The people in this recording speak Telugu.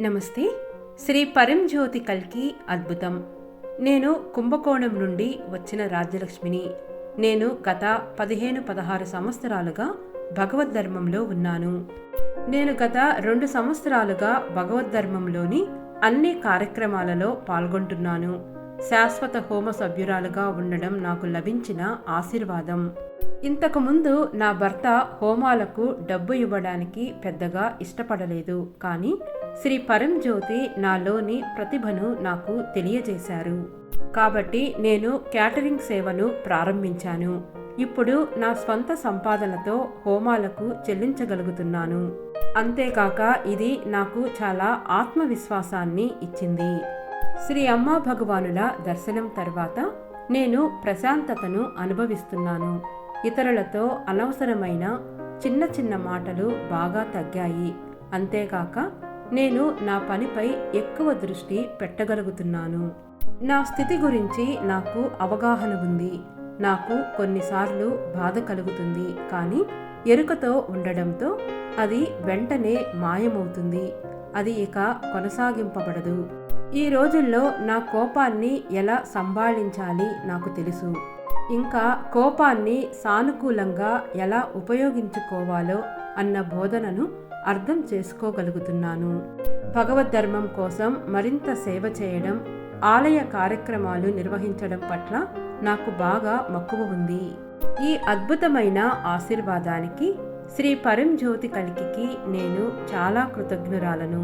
నమస్తే. శ్రీ పరంజ్యోతి కల్కి అద్భుతం. నేను కుంభకోణం నుండి వచ్చిన రాజ్యలక్ష్మిని. నేను గత పదిహేను పదహారు సంవత్సరాలుగా భగవద్ ధర్మంలో ఉన్నాను. నేను గత రెండు సంవత్సరాలుగా భగవద్ ధర్మంలోని అన్ని కార్యక్రమాలలో పాల్గొంటున్నాను. శాశ్వత హోమ సభ్యురాలుగా ఉండడం నాకు లభించిన ఆశీర్వాదం. ఇంతకుముందు నా భర్త హోమాలకు డబ్బు ఇవ్వడానికి పెద్దగా ఇష్టపడలేదు. కానీ శ్రీ పరంజ్యోతి నాలోని ప్రతిభను నాకు తెలియజేశారు. కాబట్టి నేను క్యాటరింగ్ సేవను ప్రారంభించాను. ఇప్పుడు నా స్వంత సంపాదనతో హోమాలకు చెల్లించగలుగుతున్నాను. అంతేకాక ఇది నాకు చాలా ఆత్మవిశ్వాసాన్ని ఇచ్చింది. శ్రీ అమ్మా భగవానుల దర్శనం తర్వాత నేను ప్రశాంతతను అనుభవిస్తున్నాను. ఇతరులతో అనవసరమైన చిన్న చిన్న మాటలు బాగా తగ్గాయి. అంతేకాక నేను నా పనిపై ఎక్కువ దృష్టి పెట్టగలుగుతున్నాను. నా స్థితి గురించి నాకు అవగాహన ఉంది. నాకు కొన్నిసార్లు బాధ కలుగుతుంది. కానీ ఎరుకతో ఉండడంతో అది వెంటనే మాయమవుతుంది. అది ఇక కొనసాగింపబడదు. ఈ రోజుల్లో నా కోపాన్ని ఎలా సంభాళించాలి నాకు తెలుసు. ఇంకా కోపాన్ని సానుకూలంగా ఎలా ఉపయోగించుకోవాలో అన్న బోధనను అర్థం చేసుకోగలుగుతున్నాను. భగవద్ధర్మం కోసం మరింత సేవ చేయడం ఆలయ కార్యక్రమాలు నిర్వహించడం పట్ల నాకు బాగా మక్కువ ఉంది. ఈ అద్భుతమైన ఆశీర్వాదానికి శ్రీ పరంజ్యోతి కలికికి నేను చాలా కృతజ్ఞురాలను.